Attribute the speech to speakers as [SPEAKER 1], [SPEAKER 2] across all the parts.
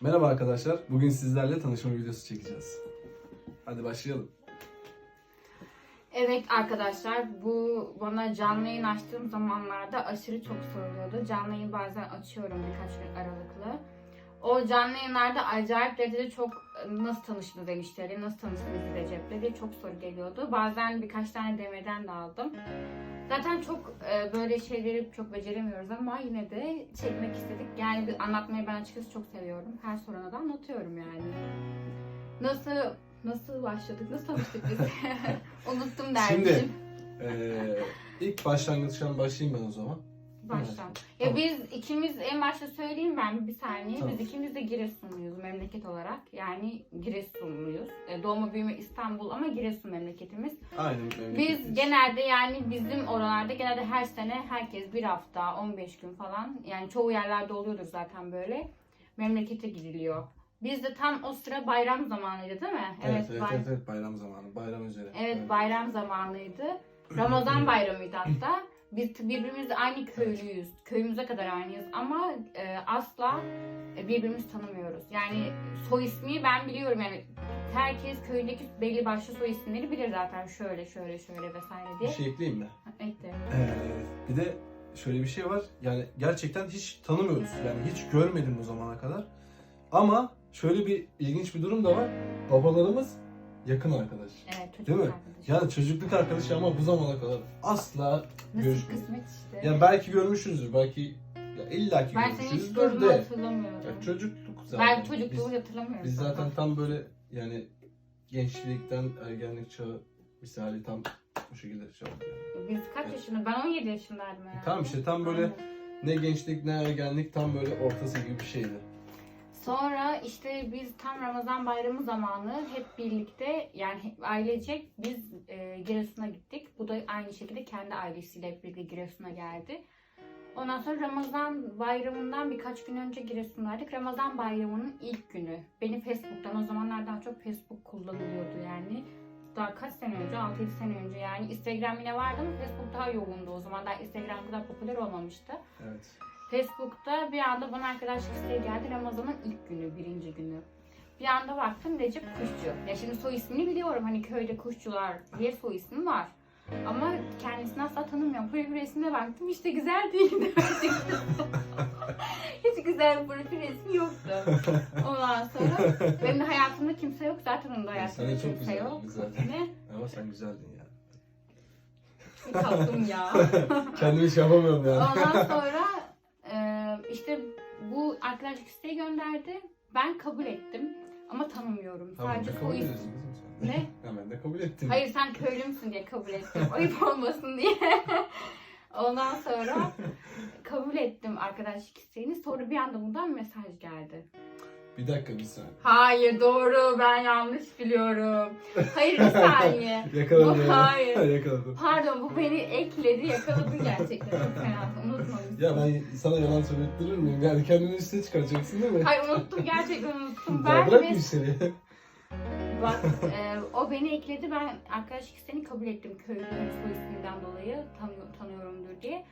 [SPEAKER 1] Merhaba arkadaşlar. Bugün sizlerle tanışma videosu çekeceğiz. Hadi başlayalım.
[SPEAKER 2] Evet arkadaşlar bu bana canlı yayın açtığım zamanlarda aşırı çok soruluyordu. Canlı yayın bazen açıyorum birkaç gün aralıklı. O canlı yayınlarda acayip derecede çok e, nasıl tanıştınız demişleri, nasıl tanıştınız Recep'le diye çok soru geliyordu. Bazen birkaç tane DM'den de aldım. Zaten çok e, böyle şeyleri çok beceremiyoruz ama yine de çekmek istedik. Yani bir anlatmayı ben açıkçası çok seviyorum. Her soruna da anlatıyorum yani. Nasıl nasıl başladık, nasıl tanıştık biz? Unuttum dermişim.
[SPEAKER 1] Şimdi eee ilk başlangıçtan başlayayım ben o zaman.
[SPEAKER 2] Baştan. Ya
[SPEAKER 1] Tamam.
[SPEAKER 2] biz ikimiz en başta söyleyeyim ben bir saniye.
[SPEAKER 1] Tamam.
[SPEAKER 2] Biz ikimiz de Giresunluyuz memleket olarak. Yani Giresunluyuz. E, Doğma büyüme İstanbul ama Giresun memleketimiz.
[SPEAKER 1] Aynen.
[SPEAKER 2] Biz
[SPEAKER 1] memleketliyiz.
[SPEAKER 2] genelde yani bizim oralarda genelde her sene herkes bir hafta 15 gün falan yani çoğu yerlerde oluyordur zaten böyle memlekete gidiliyor. Biz de tam o sıra bayram zamanıydı değil mi?
[SPEAKER 1] Evet, evet,
[SPEAKER 2] bay-
[SPEAKER 1] evet, evet, bayram zamanı. Bayram üzere.
[SPEAKER 2] Evet bayram zamanıydı. Ramazan bayramıydı hatta. Biz birbirimizle aynı köylüyüz. Köyümüze kadar aynıyız ama e, asla e, birbirimizi tanımıyoruz. Yani soy ismi ben biliyorum yani herkes köyündeki belli başlı soy isimleri bilir zaten şöyle şöyle şöyle vesaire
[SPEAKER 1] Bir
[SPEAKER 2] diye.
[SPEAKER 1] şey ekleyeyim mi?
[SPEAKER 2] Ekle.
[SPEAKER 1] Ee, bir de şöyle bir şey var. Yani gerçekten hiç tanımıyoruz. Yani hiç görmedim bu zamana kadar. Ama şöyle bir ilginç bir durum da var. Babalarımız yakın arkadaş.
[SPEAKER 2] Evet çocuk
[SPEAKER 1] Değil mi?
[SPEAKER 2] arkadaşım.
[SPEAKER 1] Yani çocukluk arkadaşı ama bu zamana kadar asla
[SPEAKER 2] Nasıl
[SPEAKER 1] görüşmedik.
[SPEAKER 2] kısmet işte.
[SPEAKER 1] Yani belki görmüşüzdür, belki ya illaki
[SPEAKER 2] ben seni hiç gördüğümü
[SPEAKER 1] de.
[SPEAKER 2] hatırlamıyorum.
[SPEAKER 1] Ya çocukluk zaten.
[SPEAKER 2] ben çocukluğumu
[SPEAKER 1] Biz,
[SPEAKER 2] hatırlamıyorum.
[SPEAKER 1] biz zaten tam böyle yani gençlikten ergenlik çağı misali tam bu şekilde şey oldu yani.
[SPEAKER 2] Biz kaç yaşında? Ben 17 yaşındaydım herhalde.
[SPEAKER 1] Tamam işte tam böyle
[SPEAKER 2] Aynen.
[SPEAKER 1] ne gençlik ne ergenlik tam böyle ortası gibi bir şeydi.
[SPEAKER 2] Sonra işte biz tam Ramazan bayramı zamanı hep birlikte yani ailecek biz e, Giresun'a gittik. Bu da aynı şekilde kendi ailesiyle hep birlikte Giresun'a geldi. Ondan sonra Ramazan bayramından birkaç gün önce Giresun'daydık. Ramazan bayramının ilk günü. Beni Facebook'tan o zamanlar daha çok Facebook kullanılıyordu yani. Daha kaç sene önce? 6-7 sene önce yani. Instagram yine vardı ama Facebook daha yoğundu o zaman. Daha Instagram kadar popüler olmamıştı.
[SPEAKER 1] Evet.
[SPEAKER 2] Facebook'ta bir anda bana arkadaşlık isteği geldi Ramazan'ın ilk günü, birinci günü. Bir anda baktım Recep Kuşçu. Ya şimdi soy ismini biliyorum hani köyde kuşçular diye soy ismi var. Ama kendisini asla tanımıyorum. Profil resmine baktım işte güzel değildi. Hiç güzel bir profil resmi yoktu. Ondan sonra benim de hayatımda kimse yok. Zaten onun da hayatında
[SPEAKER 1] Sen çok
[SPEAKER 2] kimse
[SPEAKER 1] güzeldin
[SPEAKER 2] yok.
[SPEAKER 1] zaten.
[SPEAKER 2] Ne?
[SPEAKER 1] Ama sen güzeldin ya.
[SPEAKER 2] Tatlım ya.
[SPEAKER 1] Kendimi şey yapamıyorum yani.
[SPEAKER 2] Ondan sonra işte bu arkadaşlık isteği gönderdi. Ben kabul ettim. Ama tanımıyorum.
[SPEAKER 1] Tamam
[SPEAKER 2] Sadece
[SPEAKER 1] kabul kızım sen.
[SPEAKER 2] Ne?
[SPEAKER 1] Hemen de kabul ettim.
[SPEAKER 2] Hayır sen köylü müsün diye kabul ettim. Ayıp olmasın diye. Ondan sonra kabul ettim arkadaşlık isteğini. Sonra bir anda bundan mesaj geldi.
[SPEAKER 1] Bir dakika bir saniye.
[SPEAKER 2] Hayır doğru ben yanlış biliyorum. Hayır bir saniye.
[SPEAKER 1] Yakaladım.
[SPEAKER 2] Bu hayır.
[SPEAKER 1] Yakaladım.
[SPEAKER 2] Pardon bu beni ekledi yakaladın gerçekten. Çok fena unutmamışsın.
[SPEAKER 1] Ya ben sana yalan söylettirir miyim? Yani kendini üstüne çıkaracaksın değil mi?
[SPEAKER 2] Hayır unuttum gerçekten unuttum.
[SPEAKER 1] Ya
[SPEAKER 2] Ben
[SPEAKER 1] bırak bir seni.
[SPEAKER 2] Bak e, o beni ekledi ben arkadaşlık isteğini kabul ettim köylü soy isminden dolayı tanıyor, tanıyorumdur diye.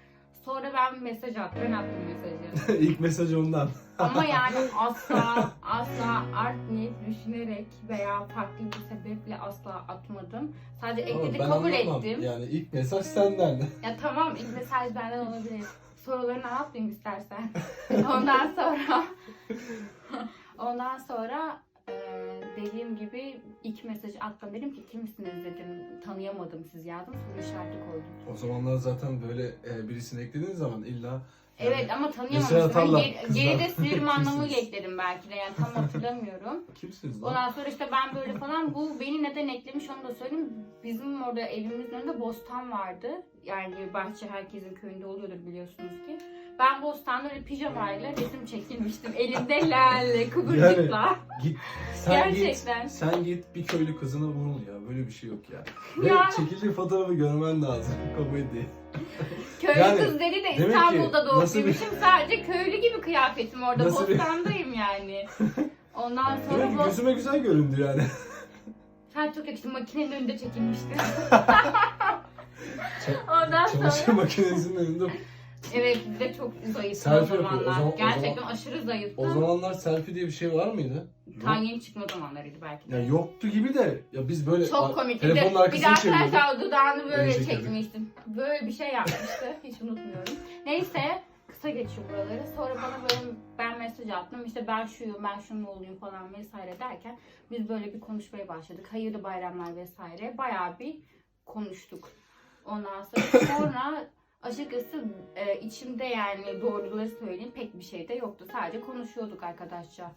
[SPEAKER 2] Sonra ben mesaj attım. Ben attım mesajı.
[SPEAKER 1] İlk mesaj ondan.
[SPEAKER 2] Ama yani asla asla art niyet düşünerek veya farklı bir sebeple asla atmadım. Sadece ekledi
[SPEAKER 1] ben
[SPEAKER 2] kabul
[SPEAKER 1] anlamam.
[SPEAKER 2] ettim.
[SPEAKER 1] Yani ilk mesaj senden.
[SPEAKER 2] Ya tamam ilk mesaj benden olabilir. Sorularını anlatmayayım istersen. Ondan sonra ondan sonra dediğim gibi ilk mesajı attım. Dedim ki kimsiniz dedim. Tanıyamadım siz yazdım. Soru işareti koydum.
[SPEAKER 1] O zamanlar zaten böyle e, birisini eklediğin zaman illa yani
[SPEAKER 2] Evet ama
[SPEAKER 1] Mesaj
[SPEAKER 2] tanıyamamıştım. geri-
[SPEAKER 1] kızlar.
[SPEAKER 2] geride sıyırma anlamıyla
[SPEAKER 1] Kimsiniz?
[SPEAKER 2] ekledim belki de yani tam hatırlamıyorum.
[SPEAKER 1] kimsiniz lan?
[SPEAKER 2] Ondan sonra işte ben böyle falan bu beni neden eklemiş onu da söyleyeyim. Bizim orada evimizin önünde bostan vardı. Yani bahçe herkesin köyünde oluyordur biliyorsunuz ki. Ben bostanda öyle pijamayla resim çekilmiştim. Elimde lalle, kıvırcıkla.
[SPEAKER 1] Git sen
[SPEAKER 2] Gerçekten.
[SPEAKER 1] git sen git bir köylü kızına vurul ya. Böyle bir şey yok ya. Ve
[SPEAKER 2] Ya.
[SPEAKER 1] çekildiği fotoğrafı görmen lazım. Komedi.
[SPEAKER 2] Köylü
[SPEAKER 1] Yani,
[SPEAKER 2] kız dedi de İstanbul'da doğup
[SPEAKER 1] nasıl bir-
[SPEAKER 2] büyümüşüm. Sadece köylü gibi kıyafetim orada.
[SPEAKER 1] Nasıl bir-
[SPEAKER 2] Bostandayım yani. Ondan sonra bu...
[SPEAKER 1] gözüme güzel göründü yani.
[SPEAKER 2] Ha çok yakıştı. Makinenin önünde çekilmişti. Ondan
[SPEAKER 1] Çamaşır
[SPEAKER 2] sonra...
[SPEAKER 1] makinesinin önünde
[SPEAKER 2] Evet bir de çok zayıftım o
[SPEAKER 1] Selfie yapıyor. O
[SPEAKER 2] zamanlar.
[SPEAKER 1] zaman- o
[SPEAKER 2] Gerçekten
[SPEAKER 1] zaman-
[SPEAKER 2] aşırı
[SPEAKER 1] O
[SPEAKER 2] zayıftım.
[SPEAKER 1] zamanlar selfie diye bir şey var mıydı? Yok.
[SPEAKER 2] yeni çıkma zamanlarıydı belki de.
[SPEAKER 1] Ya yoktu gibi de ya biz böyle
[SPEAKER 2] Çok komik. Bir de,
[SPEAKER 1] telefonun
[SPEAKER 2] bir de
[SPEAKER 1] arkasını çeviriyorduk.
[SPEAKER 2] arkadaşlar dudağını böyle
[SPEAKER 1] Öyle çekerdik.
[SPEAKER 2] çekmiştim. Böyle bir şey yapmıştı. Hiç unutmuyorum. Neyse kısa geçiyor buraları. Sonra bana böyle ben mesaj attım. İşte ben şuyum, ben şunu olayım falan vesaire derken biz böyle bir konuşmaya başladık. Hayırlı bayramlar vesaire. Bayağı bir konuştuk. Ondan sonra sonra açıkçası e, içimde yani doğruları söyleyeyim pek bir şey de yoktu. Sadece konuşuyorduk arkadaşça.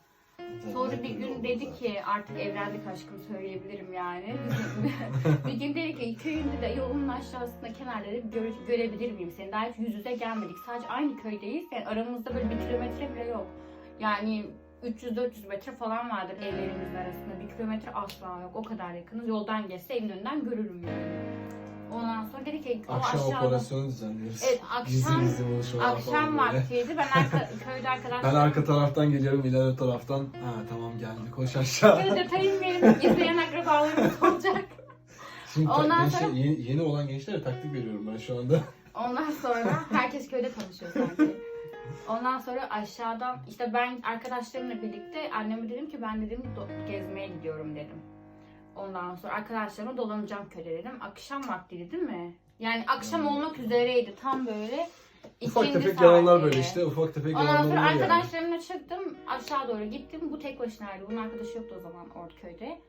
[SPEAKER 2] Sonra bir gün dedi ki artık evlendik aşkım söyleyebilirim yani. bir gün dedi ki köyünde de yolun aşağısında kenarda bir göre- görebilir miyim seni? Daha hiç yüz yüze gelmedik. Sadece aynı köydeyiz. Yani aramızda böyle bir kilometre bile yok. Yani 300-400 metre falan vardır evlerimizin arasında. Bir kilometre asla yok. O kadar yakınız. Yoldan geçse evin önünden görürüm yani. Ondan sonra dedi ki o
[SPEAKER 1] Akşam
[SPEAKER 2] aşağıda...
[SPEAKER 1] operasyonu düzenliyoruz.
[SPEAKER 2] Evet
[SPEAKER 1] Gizli
[SPEAKER 2] akşam,
[SPEAKER 1] gizli buluşmalar
[SPEAKER 2] akşam
[SPEAKER 1] falan böyle.
[SPEAKER 2] vaktiydi. Ben arka, köyde arkadaşlar...
[SPEAKER 1] Ben arka taraftan geliyorum, ileri taraftan. Ha tamam geldi, koş aşağı.
[SPEAKER 2] Böyle detayım benim izleyen akrabalarımız olacak.
[SPEAKER 1] Şimdi
[SPEAKER 2] Ondan
[SPEAKER 1] gençler-
[SPEAKER 2] sonra-
[SPEAKER 1] yeni, yeni olan gençlere taktik veriyorum ben şu anda.
[SPEAKER 2] Ondan sonra herkes köyde tanışıyor sanki. Ondan sonra aşağıdan işte ben arkadaşlarımla birlikte anneme dedim ki ben dedim do- gezmeye gidiyorum dedim. Ondan sonra arkadaşlarıma dolanacağım köyde dedim. Akşam vaktiydi değil mi? Yani akşam olmak üzereydi tam böyle.
[SPEAKER 1] Ufak tefek yalanlar böyle işte, ufak tefek
[SPEAKER 2] Ondan
[SPEAKER 1] yalanlar
[SPEAKER 2] sonra
[SPEAKER 1] oluyor yani.
[SPEAKER 2] arkadaşlarımla çıktım aşağı doğru gittim. Bu tek başınaydı. Bunun arkadaşı yoktu o zaman orada köyde.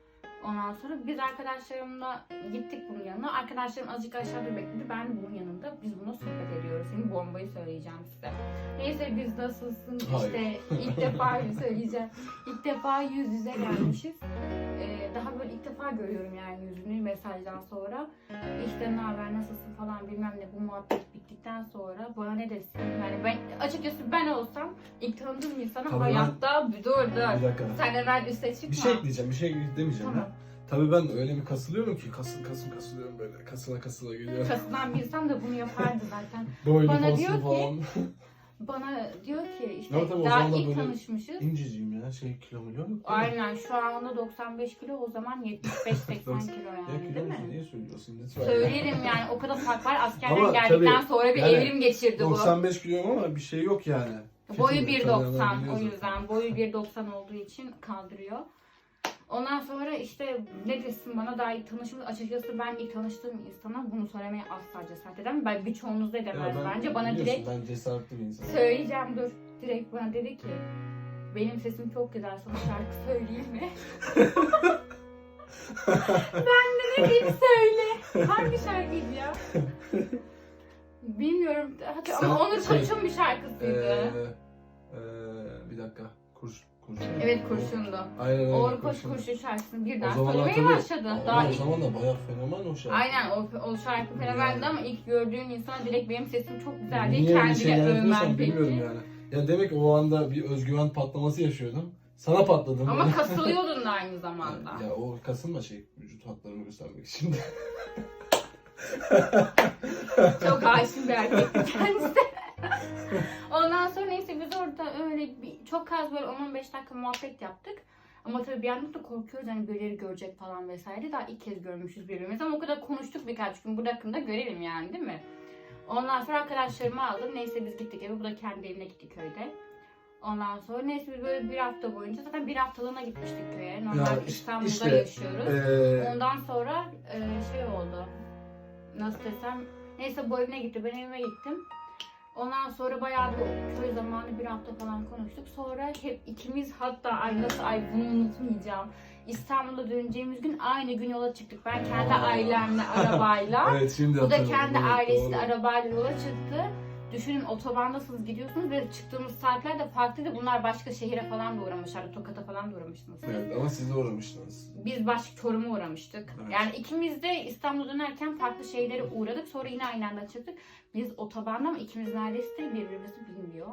[SPEAKER 2] Ondan sonra biz arkadaşlarımla gittik bunun yanına. Arkadaşlarım azıcık aşağıda bekledi. Ben bunun yanında. Biz buna sohbet ediyoruz. Şimdi bombayı söyleyeceğim size. Neyse biz nasılsın
[SPEAKER 1] Hayır.
[SPEAKER 2] işte ilk defa söyleyeceğim. İlk defa yüz yüze gelmişiz. Ee, daha böyle ilk defa görüyorum yani yüzünü mesajdan sonra. İşte ne haber nasılsın falan bilmem ne bu muhabbet bittikten sonra bana ne desin yani ben açıkçası ben olsam ilk tanıdığım insana
[SPEAKER 1] Tabii ben-
[SPEAKER 2] hayatta bir dur dur.
[SPEAKER 1] Bir dakika.
[SPEAKER 2] Sen hemen üste çıkma.
[SPEAKER 1] Bir şey ekleyeceğim, bir şey demeyeceğim
[SPEAKER 2] Tamam.
[SPEAKER 1] ya. Tabii ben öyle bir kasılıyorum ki kasıl kasıl kasılıyorum böyle kasıla kasıla geliyorum.
[SPEAKER 2] Kasından bir insan da bunu yapardı zaten.
[SPEAKER 1] Boylu
[SPEAKER 2] Bana diyor ki-
[SPEAKER 1] falan.
[SPEAKER 2] Bana diyor ki işte
[SPEAKER 1] Evet, tabii o
[SPEAKER 2] daha
[SPEAKER 1] zaman da
[SPEAKER 2] ilk
[SPEAKER 1] böyle
[SPEAKER 2] tanışmışız.
[SPEAKER 1] İnceciyim ya şey kilo milyon. yok?
[SPEAKER 2] Aynen şu anda 95 kilo o zaman 75-80 kilo
[SPEAKER 1] Ya
[SPEAKER 2] yani
[SPEAKER 1] kilo
[SPEAKER 2] değil
[SPEAKER 1] musun?
[SPEAKER 2] mi?
[SPEAKER 1] Niye söylüyorsun? Lütfen.
[SPEAKER 2] Söylerim yani o kadar fark var. Askerden
[SPEAKER 1] Ama
[SPEAKER 2] geldikten
[SPEAKER 1] tabii,
[SPEAKER 2] sonra bir
[SPEAKER 1] yani
[SPEAKER 2] evrim geçirdi bu.
[SPEAKER 1] 95 kiloyum ama bir şey yok yani.
[SPEAKER 2] Boyu
[SPEAKER 1] Fitim,
[SPEAKER 2] 1.90 o yüzden. Boyu 1.90 olduğu için kaldırıyor. Ondan sonra işte ne desin bana daha ilk tanışımız açıkçası ben ilk tanıştığım insana bunu söylemeye asla cesaret edemem. Ben birçoğunuz da edemez
[SPEAKER 1] ben-
[SPEAKER 2] bence. Bana
[SPEAKER 1] biliyorsun,
[SPEAKER 2] direkt
[SPEAKER 1] Ben cesaretli bir insanım.
[SPEAKER 2] söyleyeceğim dur. Direkt bana dedi ki benim sesim çok güzel sana şarkı söyleyeyim mi? ben de ne diyeyim söyle. Hangi şarkıydı ya? Bilmiyorum Hatır- ama
[SPEAKER 1] Sen-
[SPEAKER 2] onun
[SPEAKER 1] şey,
[SPEAKER 2] bir şarkısıydı.
[SPEAKER 1] Ee, ee, bir dakika. Kurş, kurşun.
[SPEAKER 2] Evet kurşundu.
[SPEAKER 1] Aynen öyle.
[SPEAKER 2] Oğur Koç Kurşun şarkısını birden söylemeye başladı.
[SPEAKER 1] Ama
[SPEAKER 2] Daha
[SPEAKER 1] o
[SPEAKER 2] ilk,
[SPEAKER 1] zaman da bayağı fenomen o şarkı.
[SPEAKER 2] aynen o, o şarkı fenomendi ama ilk gördüğün insana direkt benim sesim çok güzel diye kendine
[SPEAKER 1] yapıyorsam
[SPEAKER 2] övmen
[SPEAKER 1] bilmiyorum
[SPEAKER 2] peki.
[SPEAKER 1] yani. Ya demek o anda bir özgüven patlaması yaşıyordum. Sana patladım.
[SPEAKER 2] Ama kasılıyordun da aynı zamanda.
[SPEAKER 1] Ya o kasılma şey vücut hatlarımı göstermek için.
[SPEAKER 2] Çok aşın bir erkekti kendisi. Ondan sonra neyse biz orada öyle bir, çok az böyle 10-15 dakika muhabbet yaptık. Ama tabii bir yandan da korkuyoruz hani birileri görecek falan vesaire. Daha ilk kez görmüşüz birbirimizi ama o kadar konuştuk birkaç gün. Bu hakkında görelim yani değil mi? Ondan sonra arkadaşlarımı aldım. Neyse biz gittik eve. Bu da kendi evine gitti köyde. Ondan sonra neyse biz böyle bir hafta boyunca zaten bir haftalığına gitmiştik köye. Normal
[SPEAKER 1] Ya
[SPEAKER 2] İstanbul'da
[SPEAKER 1] işte,
[SPEAKER 2] yaşıyoruz.
[SPEAKER 1] Ee,
[SPEAKER 2] Ondan sonra e, şey oldu. Nasıl desem. Neyse bu evine gitti. Ben evime gittim. Ondan sonra bayağı bir köy zamanı bir hafta falan konuştuk. Sonra hep ikimiz hatta ay nasıl ay bunu unutmayacağım. İstanbul'a döneceğimiz gün aynı gün yola çıktık. Ben kendi ailemle arabayla.
[SPEAKER 1] evet şimdi
[SPEAKER 2] Bu da kendi ailesiyle arabayla yola çıktı. Düşünün otobandasınız gidiyorsunuz ve çıktığımız saatler de farklıydı. Bunlar başka şehire falan da uğramışlardı. Tokat'a falan da uğramıştınız.
[SPEAKER 1] Evet ama siz de uğramıştınız.
[SPEAKER 2] Biz başka Çorum'a uğramıştık.
[SPEAKER 1] Evet.
[SPEAKER 2] Yani ikimiz de İstanbul'a dönerken farklı şeylere uğradık. Sonra yine aynı anda çıktık. Biz otobanda ama ikimiz neredeyse de birbirimizi bilmiyor.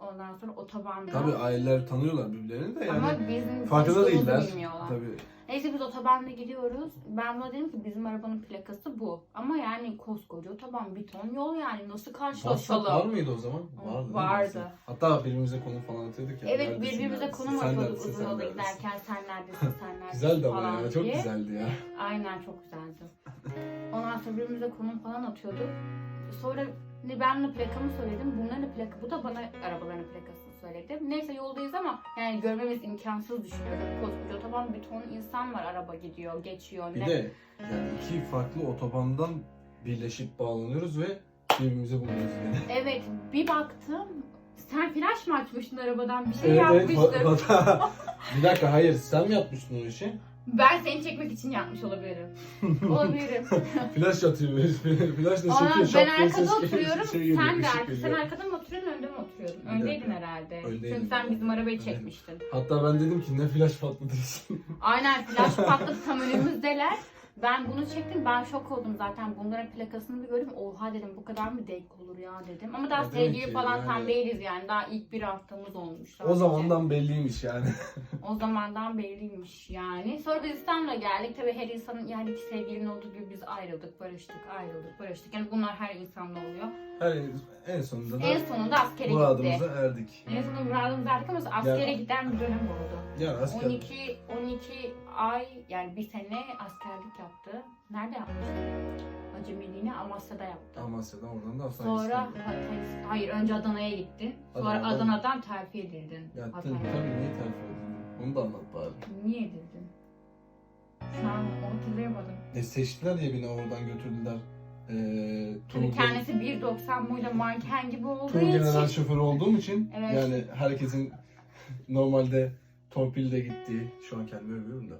[SPEAKER 2] Ondan sonra otobanda.
[SPEAKER 1] Tabii aileler tanıyorlar birbirlerini de yani.
[SPEAKER 2] Ama bizim
[SPEAKER 1] farkında değiller.
[SPEAKER 2] bilmiyorlar.
[SPEAKER 1] Tabii.
[SPEAKER 2] Neyse biz otobanda gidiyoruz. Ben buna dedim ki bizim arabanın plakası bu. Ama yani koskoca otoban bir ton yol yani nasıl
[SPEAKER 1] WhatsApp var
[SPEAKER 2] karşılaşalım?
[SPEAKER 1] mıydı o zaman? Vardı.
[SPEAKER 2] Vardı.
[SPEAKER 1] Hatta birbirimize konum falan atıyorduk ya.
[SPEAKER 2] Evet birbirimize konum atıyorduk uzun yolda giderken sen neredesin sen neredesin
[SPEAKER 1] Güzeldi ama ya çok güzeldi ya.
[SPEAKER 2] Aynen çok güzeldi. Ondan sonra birbirimize konum falan atıyorduk. Sonra ben plakamı söyledim. Bunların plaka, bu da bana arabaların plakasını söyledi. Neyse yoldayız ama yani görmemiz imkansız düşünüyorum. Koskoca otoban bir ton insan var araba gidiyor, geçiyor.
[SPEAKER 1] Bir
[SPEAKER 2] ne?
[SPEAKER 1] de yani iki farklı otobandan birleşip bağlanıyoruz ve birbirimize buluyoruz yine.
[SPEAKER 2] Evet bir baktım. Sen flash mı açmıştın arabadan bir şey
[SPEAKER 1] Evet, evet,
[SPEAKER 2] yapmıştın.
[SPEAKER 1] ba- bir dakika hayır sen mi yapmıştın o işi?
[SPEAKER 2] Ben seni çekmek için yapmış olabilirim. olabilirim.
[SPEAKER 1] Flash atıyor. Flash da
[SPEAKER 2] Ama
[SPEAKER 1] çekiyor.
[SPEAKER 2] ben arkada
[SPEAKER 1] ses
[SPEAKER 2] oturuyorum.
[SPEAKER 1] şey geliyor,
[SPEAKER 2] sen de
[SPEAKER 1] ışık
[SPEAKER 2] arka, sen
[SPEAKER 1] geliyor.
[SPEAKER 2] arkada mı oturuyorsun önde mi oturuyordun? Öndeydin herhalde.
[SPEAKER 1] Öndeydim.
[SPEAKER 2] Çünkü sen bizim arabayı
[SPEAKER 1] Öndeydim.
[SPEAKER 2] çekmiştin.
[SPEAKER 1] Hatta ben dedim ki ne flash patlatırsın.
[SPEAKER 2] Aynen flash patladı tam önümüzdeler. Ben bunu çektim. Ben şok oldum zaten. Bunların plakasını bir gördüm. Oha dedim bu kadar mı denk olur ya dedim. Ama daha
[SPEAKER 1] Ya demek
[SPEAKER 2] sevgili
[SPEAKER 1] ki
[SPEAKER 2] falan
[SPEAKER 1] yani-
[SPEAKER 2] tam değiliz yani. Daha ilk bir haftamız olmuş.
[SPEAKER 1] o
[SPEAKER 2] sadece.
[SPEAKER 1] zamandan belliymiş yani.
[SPEAKER 2] O zamandan belliymiş yani. Sonra biz İstanbul'a geldik. Tabii her insanın yani iki sevgilinin olduğu gibi biz ayrıldık, barıştık, ayrıldık, barıştık. Yani bunlar her insanda oluyor.
[SPEAKER 1] Her, en sonunda da
[SPEAKER 2] En sonunda askere gitti.
[SPEAKER 1] muradımıza erdik.
[SPEAKER 2] En sonunda muradımıza erdik ama askere
[SPEAKER 1] Yani-
[SPEAKER 2] giden bir dönem oldu.
[SPEAKER 1] Yani asker
[SPEAKER 2] 12 12 ay yani bir sene askerlik yaptı. Nerede yaptı? Acemiliğini Amasya'da yaptı.
[SPEAKER 1] Amasya'dan oradan da Hasan
[SPEAKER 2] Sonra. Hatay- hayır önce Adana'ya gittin. Sonra
[SPEAKER 1] Adana'dan-
[SPEAKER 2] Adana'dan terfi edildin.
[SPEAKER 1] Ya tabii,
[SPEAKER 2] Hatay'a.
[SPEAKER 1] tabii niye terfi edildin? Onu da anlat bari.
[SPEAKER 2] Niye edildin? Şu an hatırlayamadım.
[SPEAKER 1] E seçtiler ya beni oradan götürdüler. Ee,
[SPEAKER 2] Tabii kendisi 1.90 boyla manken gibi olduğu
[SPEAKER 1] Tur general
[SPEAKER 2] için.
[SPEAKER 1] şoförü olduğum için
[SPEAKER 2] Evet.
[SPEAKER 1] yani herkesin normalde torpille gittiği, şu an kendimi övüyorum da.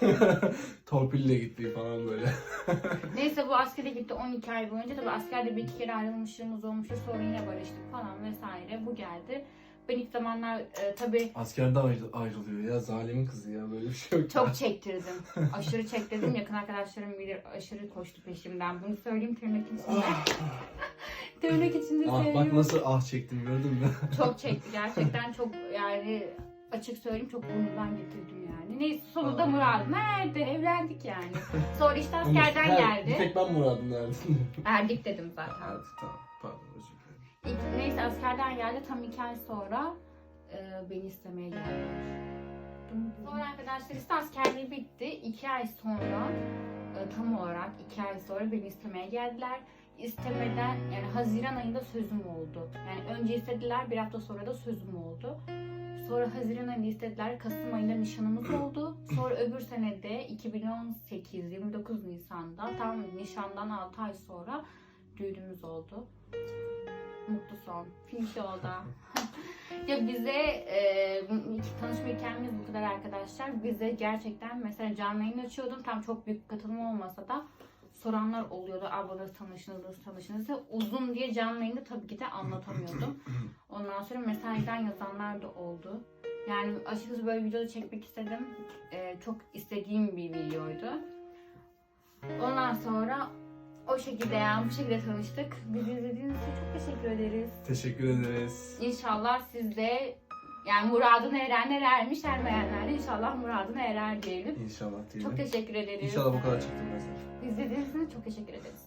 [SPEAKER 1] torpille gittiği falan böyle.
[SPEAKER 2] Neyse bu askere gitti 12 ay boyunca. Tabii askerde bir iki kere ayrılmışlığımız olmuştu. Sonra yine barıştık falan vesaire. Bu geldi. Ben ilk zamanlar e, tabii
[SPEAKER 1] Askerden ayrı- ayrılıyor ya zalimin kızı ya böyle bir şey yok.
[SPEAKER 2] çok çektirdim. Aşırı çektirdim. Yakın arkadaşlarım bilir aşırı koştu peşimden. Bunu söyleyeyim tırnak içinde. tırnak içinde
[SPEAKER 1] ah bak
[SPEAKER 2] söylüyorum.
[SPEAKER 1] nasıl ah çektim gördün mü?
[SPEAKER 2] Çok çekti gerçekten çok yani açık söyleyeyim çok burnundan getirdim yani. Neyse sonunda
[SPEAKER 1] Aa.
[SPEAKER 2] muradına erdi evlendik yani. Sonra işte askerden
[SPEAKER 1] Her- Bir
[SPEAKER 2] geldi.
[SPEAKER 1] tek ben muradım erdim.
[SPEAKER 2] Erdik dedim zaten.
[SPEAKER 1] Hadi tamam pardon özür dilerim.
[SPEAKER 2] İlk, neyse askerden geldi tam iki ay sonra e, beni istemeye geldiler. Sonra arkadaşlar işte askerliği bitti. İki ay sonra e, tam olarak iki ay sonra beni istemeye geldiler. İstemeden yani Haziran ayında sözüm oldu. Yani önce istediler bir hafta sonra da sözüm oldu. Sonra Haziran ayında istediler. Kasım ayında nişanımız oldu. Sonra öbür sene de 2018 29 Nisan'da tam nişandan 6 ay sonra düğünümüz oldu. Mutlu son. Finish yolda. ya bize e, tanışma hikayemiz bu kadar arkadaşlar. Bize gerçekten mesela canlı yayın açıyordum. Tam çok büyük katılım olmasa da soranlar oluyordu. Abla nasıl tanıştınız, nasıl tanıştınız diye. Uzun diye canlı yayında tabii ki de anlatamıyordum. Ondan sonra mesajdan yazanlar da oldu. Yani açıkçası böyle video çekmek istedim. E, çok istediğim bir videoydu. Ondan sonra o şekilde yani bu şekilde tanıştık. Bizi izlediğiniz için çok teşekkür ederiz.
[SPEAKER 1] Teşekkür ederiz.
[SPEAKER 2] İnşallah siz de yani muradına erenler ermiş ermeyenler de inşallah muradına erer diyelim.
[SPEAKER 1] İnşallah diyelim.
[SPEAKER 2] Çok teşekkür ederiz.
[SPEAKER 1] İnşallah bu kadar çıktım mesela.
[SPEAKER 2] İzlediğiniz için çok teşekkür ederiz.